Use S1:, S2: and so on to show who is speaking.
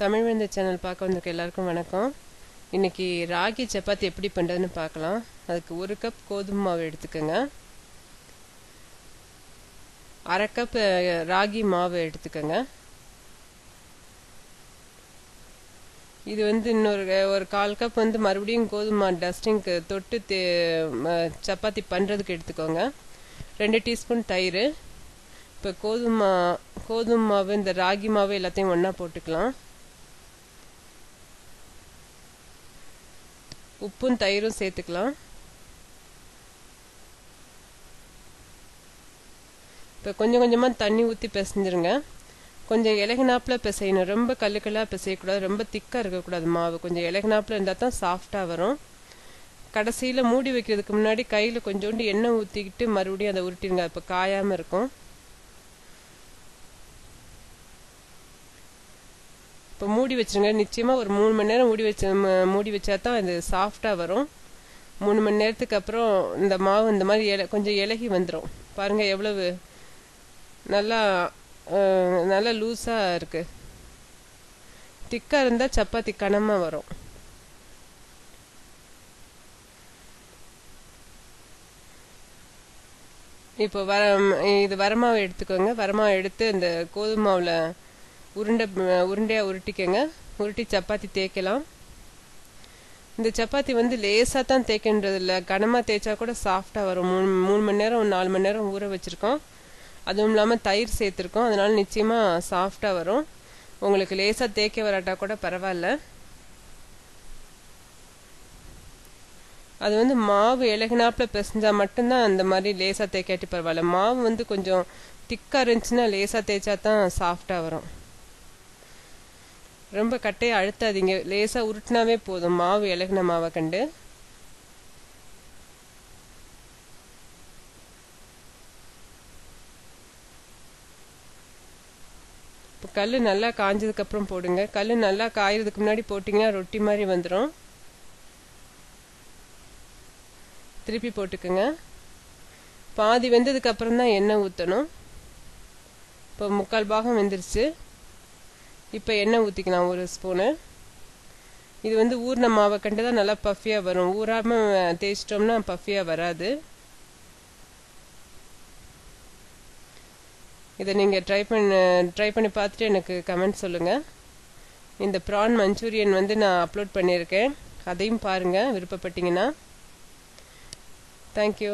S1: தமிழ் விழுந்த சேனல் பார்க்க வந்திருக்க எல்லாருக்கும் வணக்கம். இன்னைக்கு ராகி சப்பாத்தி எப்படி பண்ணுறதுன்னு பார்க்கலாம். அதுக்கு ஒரு கப் கோதுமை மாவு எடுத்துக்கோங்க. அரை கப் ராகி மாவு எடுத்துக்கோங்க. இது வந்து இன்னொரு ஒரு கால் கப் வந்து மறுபடியும் கோதுமை டஸ்டிங்க்கு தொட்டு தே சப்பாத்தி பண்ணுறதுக்கு எடுத்துக்கோங்க. ரெண்டு டீஸ்பூன் தயிர். இப்போ கோதுமை கோதுமை மாவு இந்த ராகி மாவு எல்லாத்தையும் ஒன்றா போட்டுக்கலாம். உப்பும் தயிரும் சேர்த்துக்கலாம். இப்போ கொஞ்சம் கொஞ்சமாக தண்ணி ஊற்றி பிசைஞ்சிருங்க. கொஞ்சம் இலகினாப்பில் பிசையணும். ரொம்ப கல்லுக்கல்லாக பிசையக்கூடாது. ரொம்ப திக்காக இருக்கக்கூடாது மாவு. கொஞ்சம் இலகினாப்பில் இருந்தால் தான் சாஃப்டாக வரும். கடைசியில் மூடி வைக்கிறதுக்கு முன்னாடி கையில் கொஞ்சோண்டு எண்ணெய் ஊற்றிக்கிட்டு மறுபடியும் அதை உருட்டிடுங்க இப்போ காயாமல் இருக்கும். இப்போ மூடி வச்சிருங்க. நிச்சயமாக ஒரு மூணு மணி நேரம் மூடி வச்ச மூடி வச்சா தான் இது சாஃப்டாக வரும். மூணு மணி நேரத்துக்கு அப்புறம் இந்த மாவு இந்த மாதிரி இல கொஞ்சம் இலகி வந்துடும் பாருங்கள் எவ்வளவு நல்லா நல்லா லூஸாக இருக்கு. திக்காக இருந்தால் சப்பாத்தி கனமாக வரும். இப்போ வர இது வரமாவை எடுத்துக்கோங்க. வரமாவை எடுத்து இந்த கோதுமாவில் மாவில் உருண்டை உருண்டையாக உருட்டிக்கங்க. உருட்டி சப்பாத்தி தேய்க்கலாம். இந்த சப்பாத்தி வந்து லேசாக தான் தேய்க்கின்றது இல்லை கனமாக தேய்ச்சா கூட சாஃப்டாக வரும். மூணு மூணு மணி நேரம் நாலு மணி நேரம் ஊற வச்சுருக்கோம். அதுவும் இல்லாமல் தயிர் சேர்த்துருக்கோம். அதனால் நிச்சயமாக சாஃப்டாக வரும். உங்களுக்கு லேசாக தேய்க்க வராட்டா கூட பரவாயில்ல. அது வந்து மாவு இலகினாப்பில் பிசைஞ்சா மட்டும்தான் அந்த மாதிரி லேசாக தேய்க்காட்டி பரவாயில்ல. மாவு வந்து கொஞ்சம் திக்காக இருந்துச்சுன்னா லேசாக தேய்ச்சா தான் சாஃப்டாக வரும். ரொம்ப கட்டையை அழுத்தாதீங்க. லேசாக உருட்டினாவே போதும். மாவு இலகின மாவை கண்டு. இப்போ கல் நல்லா காஞ்சதுக்கப்புறம் போடுங்க. கல் நல்லா காயறதுக்கு முன்னாடி போட்டிங்கன்னா ரொட்டி மாதிரி வந்துடும் திருப்பி போட்டுக்கோங்க. பாதி வெந்ததுக்கு அப்புறம் தான் எண்ணெய் ஊற்றணும் இப்போ முக்கால் பாகம் வெந்துருச்சு. இப்போ எண்ணெய் ஊற்றிக்கலாம் ஒரு ஸ்பூனு இது வந்து ஊர்ன மாவை கண்டு தான் நல்லா பஃபியாக வரும். ஊறாமல் தேய்ச்சிட்டோம்னா பஃபியாக வராது. இதை நீங்கள் ட்ரை பண்ண ட்ரை பண்ணி பார்த்துட்டு எனக்கு கமெண்ட் சொல்லுங்கள் இந்த ப்ரான் மஞ்சூரியன் வந்து நான் அப்லோட் பண்ணியிருக்கேன். அதையும் பாருங்கள் விருப்பப்பட்டீங்கன்னா. தேங்க்யூ